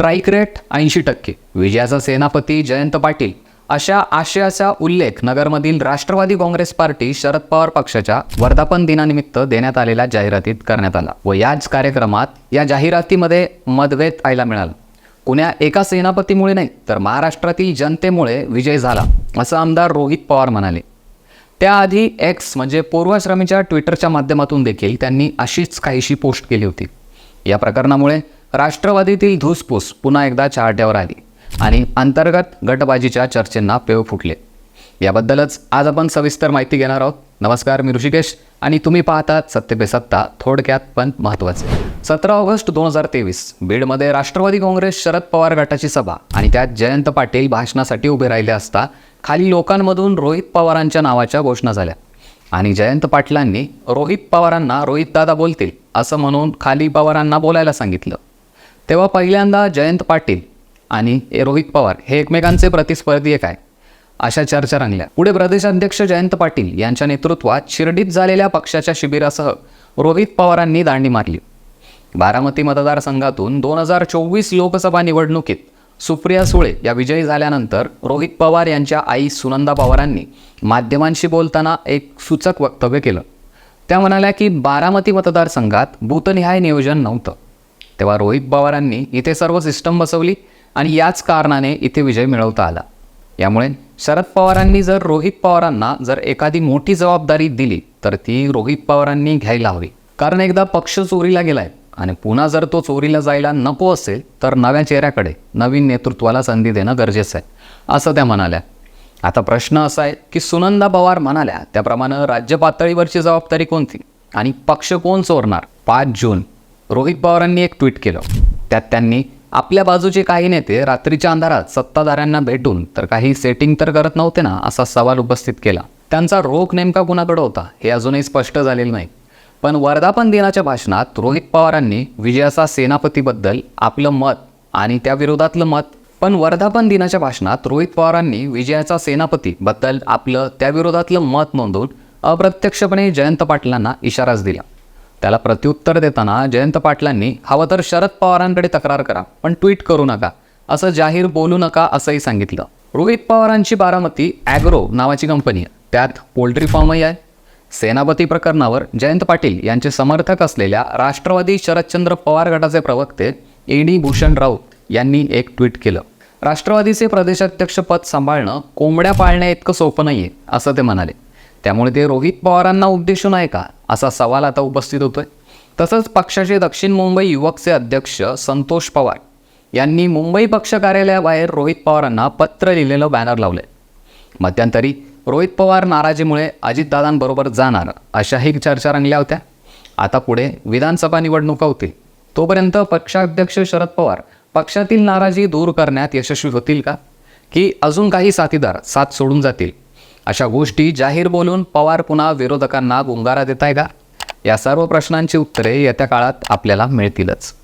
Strike rate ऐंशी टक्के. विजयाचा सेनापती जयंत पाटील. अशा आशयाचा उल्लेख नगरमधील राष्ट्रवादी काँग्रेस पार्टी शरद पवार पक्षाच्या वर्धापन दिनानिमित्त देण्यात आलेल्या जाहिरातीत करण्यात आला व याच कार्यक्रमात या जाहिरातीमध्ये मतभेद पाहायला मिळाला. कुण्या एका सेनापतीमुळे नाही तर महाराष्ट्रातील जनतेमुळे विजय झाला असं आमदार रोहित पवार म्हणाले. त्याआधी एक्स म्हणजे पूर्वाश्रमीच्या ट्विटरच्या माध्यमातून देखील त्यांनी अशीच काहीशी पोस्ट केली होती. या प्रकरणामुळे राष्ट्रवादीतील धुसफूस पुन्हा एकदा चाहट्यावर आली आणि अंतर्गत गटबाजीच्या चर्चेंना पेव फुटले. याबद्दलच आज आपण सविस्तर माहिती घेणार आहोत. नमस्कार मी ऋषिकेश आणि तुम्ही पाहतात सत्य पे सत्ता थोडक्यात पण महत्त्वाचे. सतरा ऑगस्ट दोन हजार तेवीस बीडमध्ये राष्ट्रवादी काँग्रेस शरद पवार गटाची सभा आणि त्यात जयंत पाटील भाषणासाठी उभे राहिले असता खाली लोकांमधून रोहित पवारांच्या नावाच्या घोषणा झाल्या. आणि जयंत पाटलांनी रोहित पवारांना रोहितदादा बोलतील असं म्हणून खाली पवारांना बोलायला सांगितलं. तेव्हा पहिल्यांदा जयंत पाटील आणि ए- रोहित पवार हे एकमेकांचे प्रतिस्पर्धी एक आहे. अशा चर्चा रंगल्या. पुढे प्रदेशाध्यक्ष जयंत पाटील यांच्या नेतृत्वात शिर्डीत झालेल्या पक्षाच्या शिबिरासह रोहित पवारांनी दांडी मारली. बारामती मतदारसंघातून दोन हजार चोवीस लोकसभा निवडणुकीत सुप्रिया सुळे या विजयी झाल्यानंतर रोहित पवार यांच्या आई सुनंदा पवारांनी माध्यमांशी बोलताना एक सूचक वक्तव्य केलं. त्या म्हणाल्या की बारामती मतदारसंघात भूतनिहाय नियोजन नव्हतं. तेव्हा रोहित पवारांनी इथे सर्व सिस्टम बसवली आणि याच कारणाने इथे विजय मिळवता आला. यामुळे शरद पवारांनी जर रोहित पवारांना जर एखादी मोठी जबाबदारी दिली तर ती रोहित पवारांनी घ्यायला हवी. कारण एकदा पक्ष चोरीला गेलाय आणि पुन्हा जर तो चोरीला जायला नको असेल तर नव्या चेहऱ्याकडे नवीन नेतृत्वाला संधी देणं गरजेचं आहे असं त्या म्हणाल्या. आता प्रश्न असा आहे की सुनंदा पवार म्हणाल्या त्याप्रमाणे राज्य पातळीवरची जबाबदारी कोणती? आणि पक्ष कोण चोरणार? पाच जून. रोहित पवारांनी एक ट्विट केलं. त्यात त्यांनी आपल्या बाजूचे काही नेते रात्रीच्या अंधारात सत्ताधाऱ्यांना भेटून तर काही सेटिंग तर करत नव्हते ना? असा सवाल उपस्थित केला. त्यांचा रोख नेमका कुणाकडे होता हे अजूनही स्पष्ट झालेलं नाही. पण वर्धापन दिनाच्या भाषणात रोहित पवारांनी विजयाचा सेनापतीबद्दल आपलं मत आणि त्या विरोधातलं मत पण वर्धापन दिनाच्या भाषणात रोहित पवारांनी विजयाचा सेनापतीबद्दल आपलं त्या विरोधातलं मत नोंदवून अप्रत्यक्षपणे जयंत पाटलांना इशाराच दिला. त्याला प्रत्युत्तर देताना जयंत पाटलांनी हवं तर शरद पवारांकडे तक्रार करा पण ट्विट करू नका असं जाहीर बोलू नका असंही सांगितलं. रोहित पवारांची बारामती ॲग्रो नावाची कंपनी आहे. त्यात पोल्ट्री फार्मही आहे. सेनापती प्रकरणावर जयंत पाटील यांचे समर्थक असलेल्या राष्ट्रवादी शरदचंद्र पवार गटाचे प्रवक्ते ए डी भूषण राऊत यांनी एक ट्विट केलं. राष्ट्रवादीचे प्रदेशाध्यक्षपद सांभाळणं कोंबड्या पाळण्या इतकं सोपं नाही आहे असं ते म्हणाले. त्यामुळे ते रोहित पवारांना उद्देशून आहे का? असा सवाल आता उपस्थित होतोय. तसंच पक्षाचे दक्षिण मुंबई युवकचे अध्यक्ष संतोष पवार यांनी मुंबई पक्ष कार्यालयाबाहेर रोहित पवारांना पत्र लिहिलेलं बॅनर लावलंय. मध्यंतरी रोहित पवार नाराजीमुळे अजितदादांबरोबर जाणार अशाही चर्चा रंगल्या होत्या. आता पुढे विधानसभा निवडणुका होतील. तोपर्यंत पक्षाध्यक्ष शरद पवार पक्षातील नाराजी दूर करण्यात यशस्वी होतील का? की अजून काही साथीदार साथ सोडून जातील? अशा गोष्टी जाहीर बोलून पवार पुन्हा विरोधकांना गुंगारा देत आहे का? या सर्व प्रश्नांची उत्तरे येत्या काळात आपल्याला मिळतीलच.